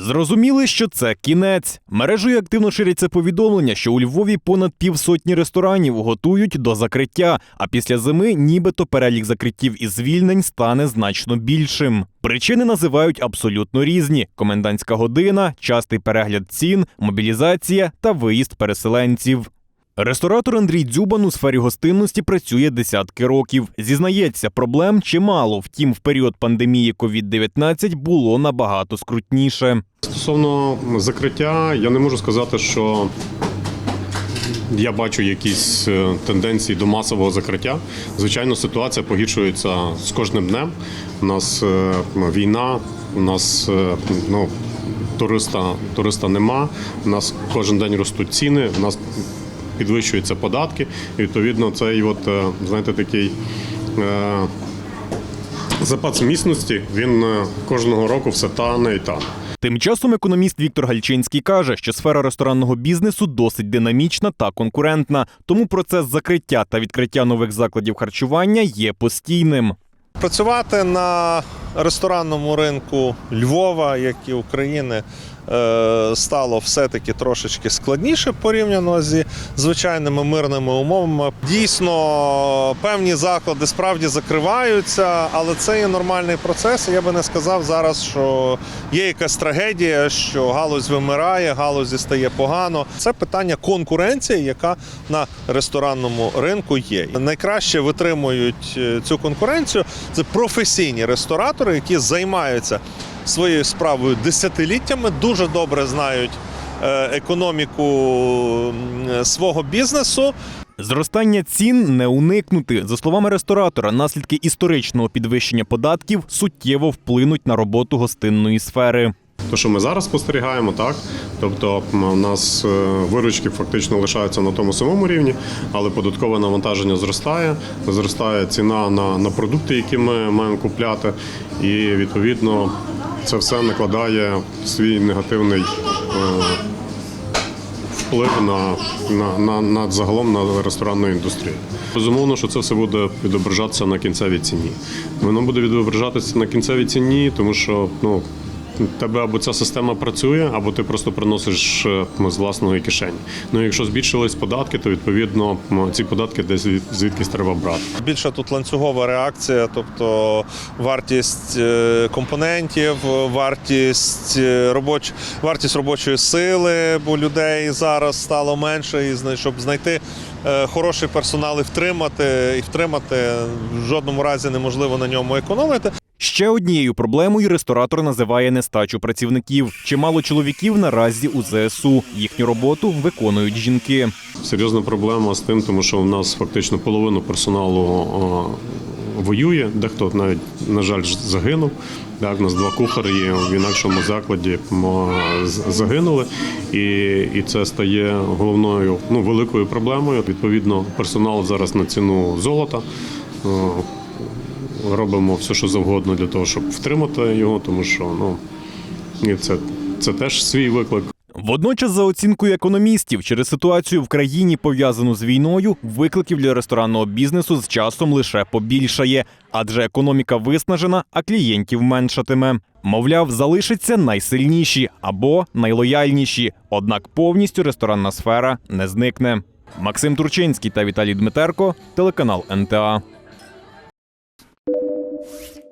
Зрозуміли, що це кінець. Мережею активно ширяться повідомлення, що у Львові понад півсотні ресторанів готують до закриття. А після зими нібито перелік закриттів і звільнень стане значно більшим. Причини називають абсолютно різні: комендантська година, частий перегляд цін, мобілізація та виїзд переселенців. Ресторатор Андрій Дзюбан у сфері гостинності працює десятки років. Зізнається, проблем чимало. Втім, в період пандемії COVID-19 було набагато скрутніше. Стосовно закриття, я не можу сказати, що я бачу якісь е, тенденції до масового закриття. Звичайно, ситуація погіршується з кожним днем. У нас е, війна, у нас е, ну, туриста, туриста нема, у нас кожен день ростуть ціни, у нас підвищуються податки. І відповідно цей от, е, знаєте, такий. е, Запас міцності він е, кожного року все тане і тане. Тим часом економіст Віктор Гальчинський каже, що сфера ресторанного бізнесу досить динамічна та конкурентна, тому процес закриття та відкриття нових закладів харчування є постійним. Працювати на ресторанному ринку Львова, як і України, е, стало все-таки трошечки складніше порівняно зі звичайними мирними умовами. Дійсно, певні заклади справді закриваються, але це є нормальний процес. Я би не сказав зараз, що є якась трагедія, що галузь вимирає, галузі стає погано. Це питання конкуренції, яка на ресторанному ринку є. Найкраще витримують е, цю конкуренцію. Це професійні ресторатори, які займаються своєю справою десятиліттями, дуже добре знають е, економіку свого бізнесу. Зростання цін не уникнути. За словами ресторатора, наслідки історичного підвищення податків суттєво вплинуть на роботу гостинної сфери. То, що ми зараз спостерігаємо, так тобто у нас е, виручки фактично лишаються на тому самому рівні, але податкове навантаження зростає, зростає ціна на, на продукти, які ми маємо купляти, і відповідно це все накладає свій негативний е, вплив на, на, на, на загалом на ресторанну індустрію. Безумовно, що це все буде відображатися на кінцевій ціні. Воно буде відображатися на кінцевій ціні, тому що ну. Тебе або ця система працює, або ти просто приносиш е, з власної кишені. Ну якщо збільшились податки, то відповідно ці податки десь звідкись треба брати. Більше тут ланцюгова реакція, тобто вартість е, компонентів, вартість е, робоч... вартість робочої сили, бо людей зараз стало менше, і щоб знайти хороший персонал і втримати, і втримати в жодному разі неможливо на ньому економити. Ще однією проблемою ресторатор називає нестачу працівників. Чимало чоловіків наразі у ЗСУ. Їхню роботу виконують жінки. Серйозна проблема з тим, тому що у нас фактично половину персоналу воює, дехто навіть, на жаль, загинув. Так, у нас два кухарі в інакшому закладі загинули, і, і це стає головною ну, великою проблемою. Відповідно, персонал зараз на ціну золота. Робимо все, що завгодно для того, щоб втримати його, тому що ну, це, це теж свій виклик. Водночас, за оцінкою економістів, через ситуацію в країні, пов'язану з війною, викликів для ресторанного бізнесу з часом лише побільшає, адже економіка виснажена, а клієнтів меншатиме. Мовляв, залишаться найсильніші або найлояльніші. Однак повністю ресторанна сфера не зникне. Максим Турчинський та Віталій Дмитерко, телеканал НТА. Thank you.